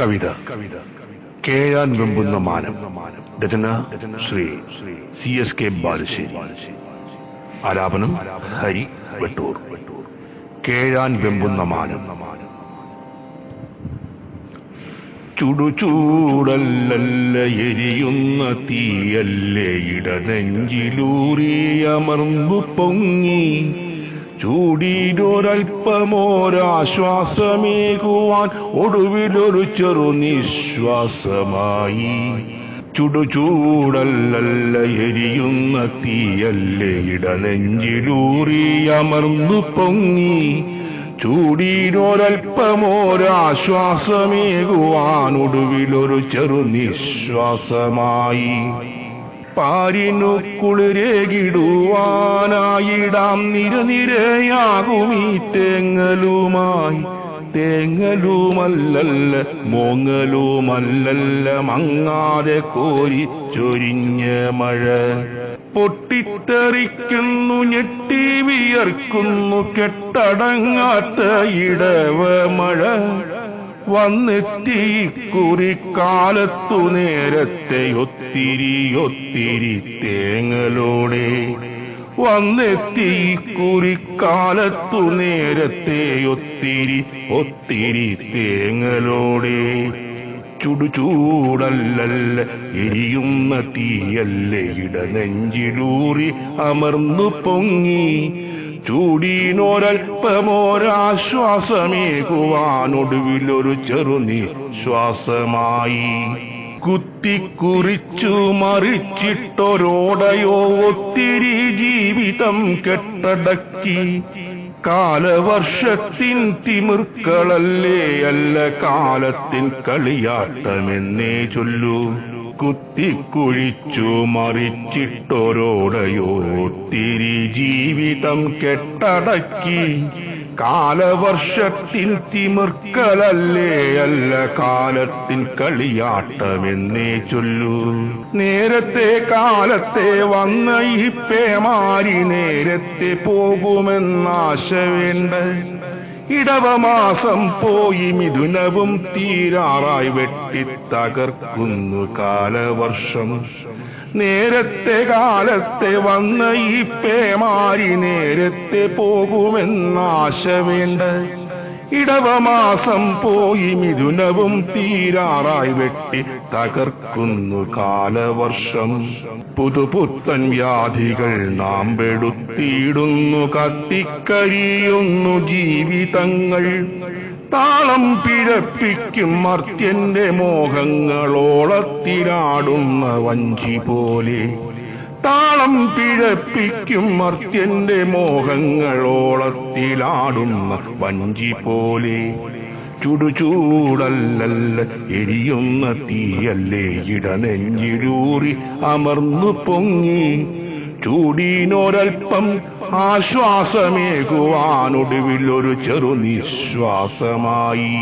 കവിത. കവിത കേഴാൻ വെമ്പുന്ന മാനം. രചന Shri C S K Balussery. ആലാപനം ഹരി വെട്ടൂർ. കേഴാൻ വെമ്പുന്ന മാനം. ചുടുചൂടല്ലല്ല എരിയുന്ന തീയല്ലേ ഇടനെഞ്ചിലൂറിയമർന്നു പൊങ്ങി. ചൂടിയിലൊരൽപ്പമോരാശ്വാസമേകുവാൻ ഒടുവിലൊരു ചെറു നിശ്വാസമായി. ചുടുചൂടല്ലല്ല എരിയുന്ന തീയല്ലേ ഇടനെഞ്ചിലൂറിയമർന്നു പൊങ്ങി. ചൂടിയിലൊരൽപ്പമോരാശ്വാസമേകുവാൻ ഒടുവിലൊരു ചെറു നിശ്വാസമായി. പാരിനു കുളിരേകിടുവാനായിടാം നിരനിരയാകുമീ തേങ്ങലുമായി തേങ്ങലുമല്ലല്ല മോങ്ങലുമല്ലല്ല മങ്ങാതെ കോരി ചൊരിഞ്ഞ മഴ. പൊട്ടിത്തെറിക്കുന്നു ഞെട്ടി വിയർക്കുന്നു കെട്ടടങ്ങാത്ത ഇടവ മഴ. വന്നെത്തി കുറിക്കാലത്തു നേരത്തെ ഒത്തിരി ഒത്തിരി തേങ്ങലോടെ. വന്നെത്തി കുറിക്കാലത്തു നേരത്തെ ഒത്തിരി ഒത്തിരി തേങ്ങലോടെ. ചുടുചൂടല്ലല്ല എരിയുന്ന തീയല്ലേ ഇടനെഞ്ചിലൂറി അമർന്നു പൊങ്ങി. ചൂടിനൊരൽപ്പമോരാശ്വാസമേകുവാനൊടുവിലൊരു ചെറു നിശ്വാസമായി. കുത്തിക്കുറിച്ചു മറിച്ചിട്ടൊരോടയോ ഒത്തിരി ജീവിതം കെട്ടടക്കി. കാലവർഷത്തിൻ തിമിർക്കളല്ലേ അല്ല കാലത്തിൻ കളിയാട്ടമെന്നേ ചൊല്ലൂ. കുത്തിക്കുഴിച്ചു മറിച്ചിട്ടൊരോടയോ തിരി ജീവിതം കെട്ടടക്കി. കാലവർഷത്തിൻ തിമിർക്കലല്ലേ അല്ല കാലത്തിൻ കളിയാട്ടമെന്നേ ചൊല്ലൂ. നേരത്തെ കാലത്തെ വന്ന ഈ പേമാരി നേരത്തെ പോകുമെന്നാശ വേണ്ട ഇടവമാസം പോയി മിഥുനവും തീരാറായി വെട്ടി തകർക്കുന്നു കാലവർഷം. നേരത്തെ കാലത്തെ വന്ന ഈ പേമാരി നേരത്തെ പോകുമെന്നാശ വേണ്ട ഇടവമാസം പോയി മിഥുനവും തീരാറായി വെട്ടി തകർക്കുന്നു കാലവർഷം. പുതുപുത്തൻ വ്യാധികൾ നാം വെടുത്തിയിടുന്നു കത്തിക്കരിയുന്നു ജീവിതങ്ങൾ. താളം പിഴപ്പിക്കും മർത്യന്റെ മോഹങ്ങളോളത്തിരാടുന്ന വഞ്ചി പോലെ. താളം പിഴപ്പിക്കും മർത്യന്റെ മോഹങ്ങളോളത്തിലാടുന്ന വഞ്ചി പോലെ. ചുടുചൂടല്ലല്ല എരിയുന്ന തീയല്ലേ ഇടനെഞ്ഞിരൂറി അമർന്നു പൊങ്ങി. ചൂടീനൊരൽപ്പം ആശ്വാസമേകുവാനൊടുവിൽ ഒരു ചെറു നിശ്വാസമായി.